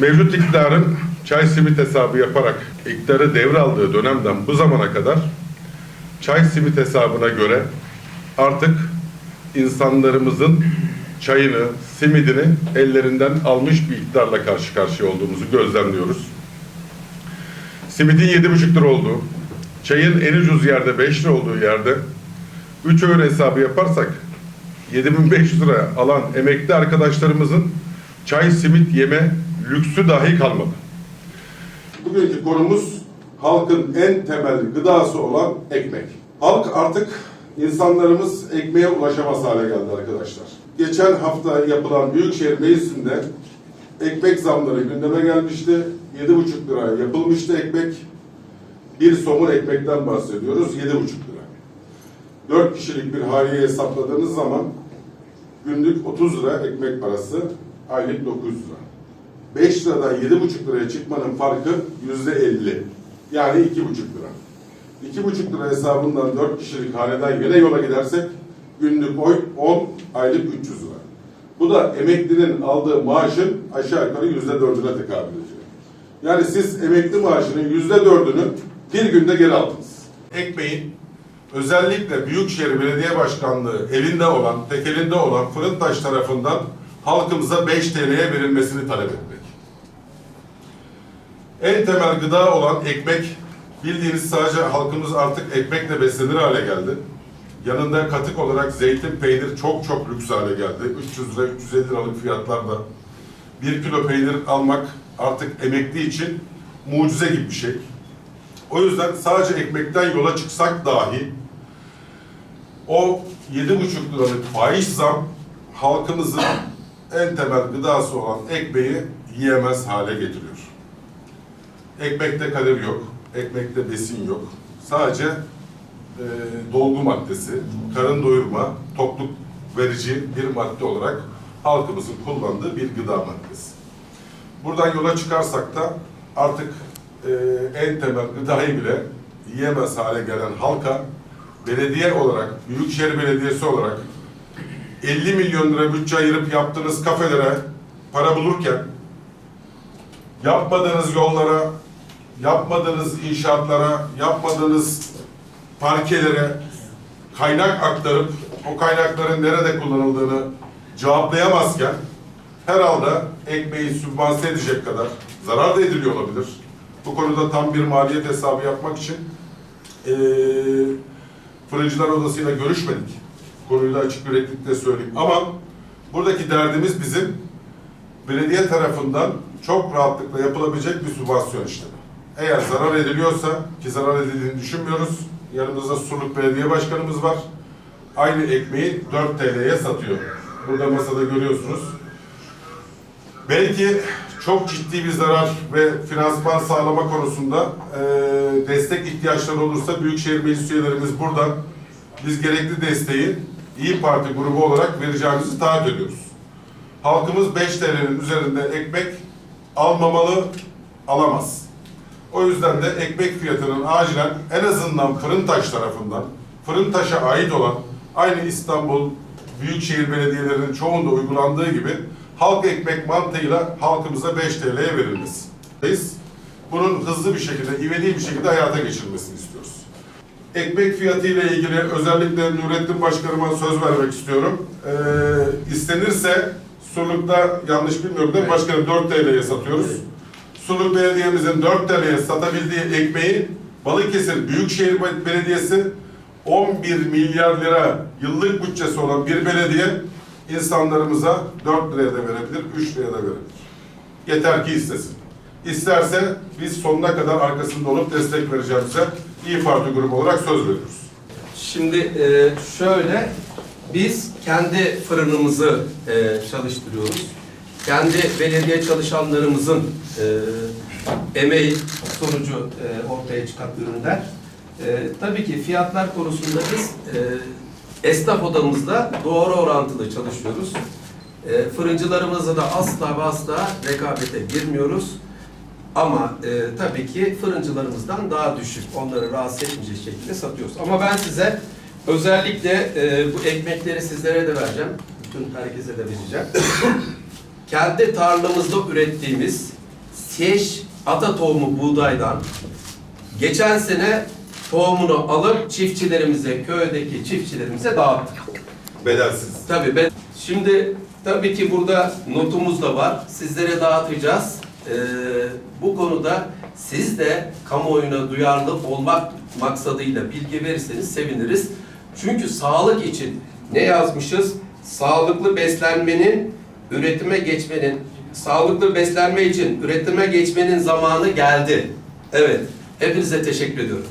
Mevcut iktidarın çay simit hesabı yaparak iktidarı devraldığı dönemden bu zamana kadar çay simit hesabına göre artık insanlarımızın çayını, simidini ellerinden almış bir iktidarla karşı karşıya olduğumuzu gözlemliyoruz. Simidin yedi buçuk lira olduğu, çayın en ucuz yerde 5 lira olduğu yerde 3 öğün hesabı yaparsak 7500 lira alan emekli arkadaşlarımızın çay simit yeme lüksü dahi kalmadı. Bugünkü konumuz halkın en temel gıdası olan ekmek. Halk artık insanlarımız ekmeğe ulaşamaz hale geldi arkadaşlar. Geçen hafta yapılan Büyükşehir Meclisi'nde ekmek zamları gündeme gelmişti. 7,5 lira yapılmıştı ekmek. Bir somun ekmekten bahsediyoruz. 7,5 lira. 4 kişilik bir haliye hesapladığınız zaman günlük 30 lira ekmek parası, aylık 900 lira. 5 liradan 7,5 liraya çıkmanın farkı yüzde 50. Yani 2,5 lira. 2,5 lira hesabından 4 kişilik haneden yine yola gidersek günlük oy 10, aylık 300 lira. Bu da emeklinin aldığı maaşın aşağı yukarı yüzde dördüne tekabül ediyor. Yani siz emekli maaşının yüzde dördünü bir günde geri aldınız. Ekmeğin özellikle Büyükşehir Belediye Başkanlığı elinde olan, tekelinde olan Fırıntaş tarafından halkımıza 5 TL'ye verilmesini talep etmek. En temel gıda olan ekmek, bildiğiniz sadece halkımız artık ekmekle beslenir hale geldi. Yanında katık olarak zeytin, peynir çok çok lüks hale geldi. 300 lira, 350 liralık fiyatlarda. Bir kilo peynir almak artık emekli için mucize gibi bir şey. O yüzden sadece ekmekten yola çıksak dahi o 7,5 liralık faiz zam halkımızın en temel gıdası olan ekmeği yiyemez hale getiriyor. Ekmekte kalori yok, ekmekte besin yok. Sadece e, dolgu maddesi, karın doyurma, tokluk verici bir madde olarak halkımızın kullandığı bir gıda maddesi. Buradan yola çıkarsak da artık e, en temel gıdayı bile yiyemez hale gelen halka belediye olarak, Büyükşehir Belediyesi olarak 50 milyon lira bütçe ayırıp yaptığınız kafelere para bulurken yapmadığınız yollara, yapmadığınız inşaatlara, yapmadığınız parkelere kaynak aktarıp o kaynakların nerede kullanıldığını cevaplayamazken herhalde ekmeği sübvanse edecek kadar zarar da ediliyor olabilir. Bu konuda tam bir maliyet hesabı yapmak için eee Fırıncılar Odası'yla görüşmedik. Konuyu da açık yüreklilikle söyleyeyim. Ama buradaki derdimiz bizim belediye tarafından çok rahatlıkla yapılabilecek bir sübvansiyon işlemi. Eğer zarar ediliyorsa, ki zarar edildiğini düşünmüyoruz, yanımızda Surluk Belediye Başkanımız var. Aynı ekmeği 4 TL'ye satıyor. Burada masada görüyorsunuz. Belki çok ciddi bir zarar ve finansman sağlama konusunda e, destek ihtiyaçları olursa Büyükşehir Meclis üyelerimiz buradan biz gerekli desteği İyi Parti grubu olarak vereceğimizi taahhüt ediyoruz. Halkımız 5 TL'nin üzerinde ekmek almamalı, alamaz. O yüzden de ekmek fiyatının acilen en azından Fırıntaş tarafından, Fırıntaş'a ait olan aynı İstanbul Büyükşehir Belediyelerinin çoğunda uygulandığı gibi halk ekmek mantığıyla halkımıza 5 TL'ye verilmesi. Biz bunun hızlı bir şekilde, ivedi bir şekilde hayata geçirilmesini istiyoruz. Ekmek fiyatı ile ilgili özellikle Nurettin Başkanıma söz vermek istiyorum. Ee, istenirse Surluk'ta yanlış bilmiyorum mi başkanım 4 TL'ye satıyoruz. Surluk Belediye'mizin 4 TL'ye satabildiği ekmeği Balıkesir Büyükşehir Belediyesi 11 milyar lira yıllık bütçesi olan bir belediye insanlarımıza 4 liraya da verebilir, 3 liraya da verebilir. Yeter ki istesin. İsterse biz sonuna kadar arkasında olup destek vereceğimize İyi Parti grubu olarak söz veriyoruz. Şimdi e, şöyle, biz kendi fırınımızı e, çalıştırıyoruz. Kendi belediye çalışanlarımızın e, emeği sonucu e, ortaya çıkan ürünler. E, tabii ki fiyatlar konusunda biz e, esnaf odamızda doğru orantılı çalışıyoruz. E, fırıncılarımızla da asla ve asla rekabete girmiyoruz. Ama e, tabii ki fırıncılarımızdan daha düşük, onları rahatsız etmeyecek şekilde satıyoruz. Ama ben size özellikle e, bu ekmekleri sizlere de vereceğim. Bütün herkese de vereceğim. Kendi tarlamızda ürettiğimiz Teş ata tohumu buğdaydan geçen sene tohumunu alıp çiftçilerimize, köydeki çiftçilerimize dağıttık. Bedelsiz. Tabii ben şimdi tabii ki burada notumuz da var. Sizlere dağıtacağız. Ee, bu konuda siz de kamuoyuna duyarlı olmak maksadıyla bilgi verirseniz seviniriz. Çünkü sağlık için ne yazmışız? Sağlıklı beslenmenin üretime geçmenin sağlıklı beslenme için üretime geçmenin zamanı geldi. Evet. Hepinize teşekkür ediyorum.